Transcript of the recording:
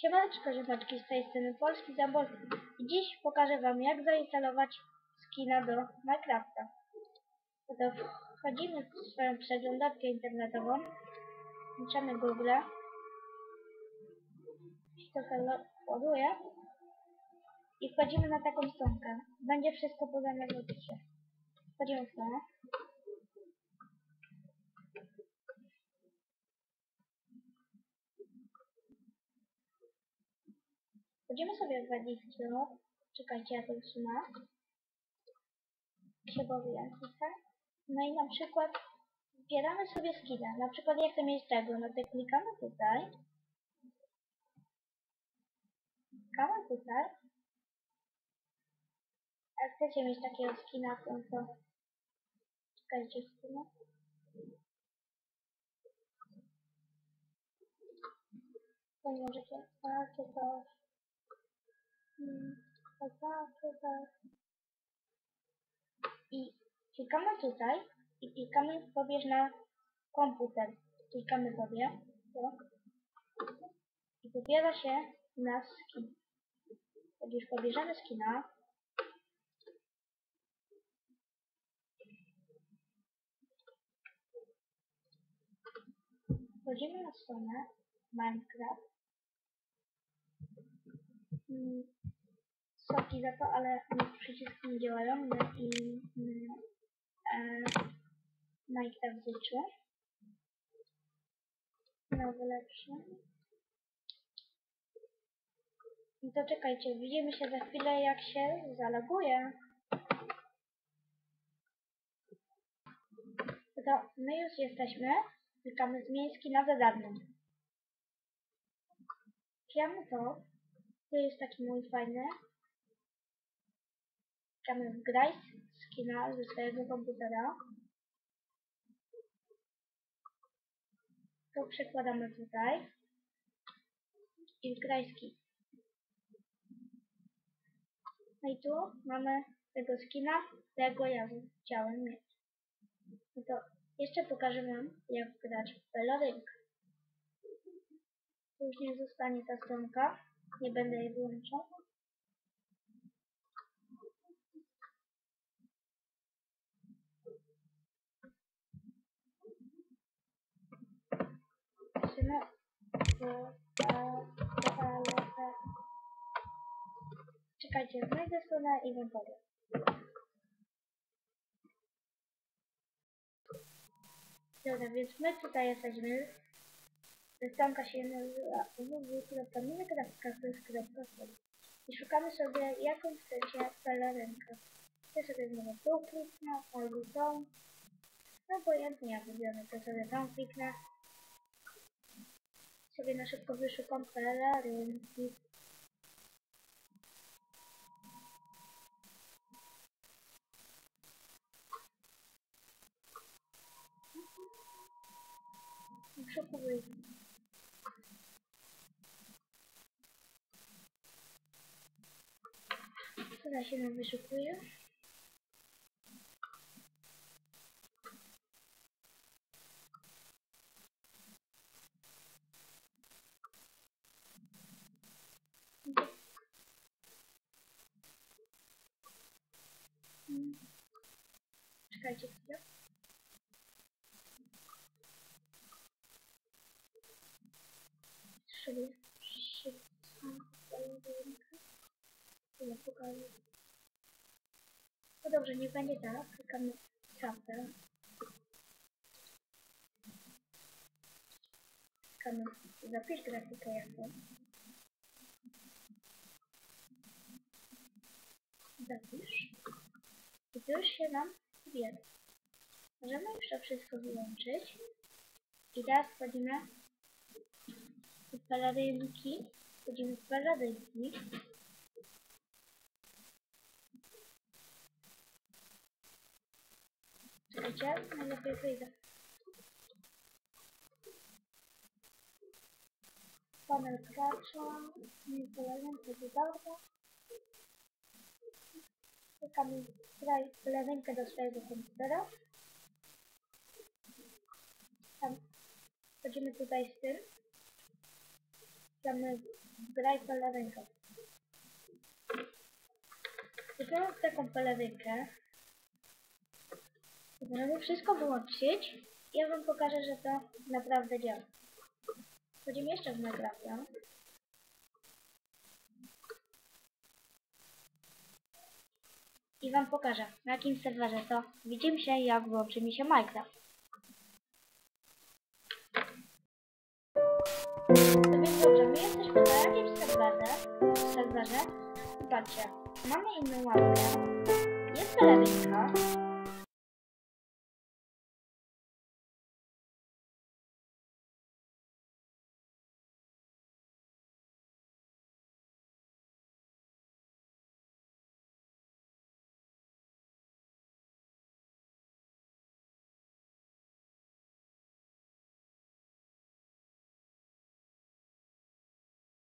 Siemaneczko, ziomeczki, z tej strony Polski Zabolski. I dziś pokażę Wam, jak zainstalować skina do Minecrafta. To wchodzimy w swoją przeglądarkę internetową, włączamy Google, trochę ładuje i wchodzimy na taką stronkę. Będzie wszystko podane w opisie. Wchodzimy w stronę. Będziemy sobie w stronę. Czekajcie, ja to usunę. Się powiem trochę. No i na przykład wybieramy sobie skina. Na przykład ja chcę mieć tego, no to klikamy tutaj. Klikamy tutaj. Jak chcecie mieć takiego skina, to, to czekajcie chwilę. To możecie takie coś. I klikamy tutaj i klikamy pobierz na komputer. Klikamy sobie. To. I wybiera się nasz skin. Jak już pobierzemy skina, wchodzimy na stronę Minecraft. Sorki za to, ale przyciski nie działają i e, Minecraft zliczył. Nowy lepszy. No to czekajcie, widzimy się za chwilę jak się zaloguje. To my już jesteśmy. Klikamy zmień skina za darmo. Klikamy to. To jest taki mój fajny. Klikamy w graj skina ze swojego komputera. To przekładamy tutaj. I wgraj skin. No i tu mamy tego skina, którego ja chciałem mieć. No to jeszcze pokażę Wam, jak grać w Belorynk. Już nie zostanie ta stronka. Nie będę jej wyłączał. Czekajcie, znajdę stronę i Wam powiem. Dobra, więc my tutaj jesteśmy. Stronka się nazywa www.minecraft.com i szukamy sobie jaką chcecie pelerynkę. Ja sobie znowu tu kliknę, albo tą. No obojętnie jak wybiorę, to sobie tam kliknę. Sobie na szybko wyszukam pelerynki. Przekupuj. Która się nam wyszukuje? Czekajcie chwilę. rękę. Ja pokażę. No dobrze, nie będzie tak. Klikamy czapę. Klikamy zapisz grafikę jako. Zapisz. I już się nam wybiera. Możemy już to wszystko wyłączyć. I teraz wchodzimy w pelerynki. Wchodzimy w pelerynki. Czekajcie, najlepiej wyjdę. Panel gracza, nie pelerynkę do dobra. Klikamy graj pelerynkę do swojego komputera. Tam wchodzimy tutaj z tym. Gramy w graj pelerynkę. Kupiłem taką pelerynkę. Możemy wszystko wyłączyć ja wam pokażę, że to naprawdę działa. Wchodzimy jeszcze w Minecrafta. I wam pokażę, na jakim serwerze to. Widzimy się, jak włączy mi się Minecraft. No więc dobrze, my jesteśmy na jakimś serwerze. serwerze. Patrzcie, mamy inną łapkę. Jest pelerynka.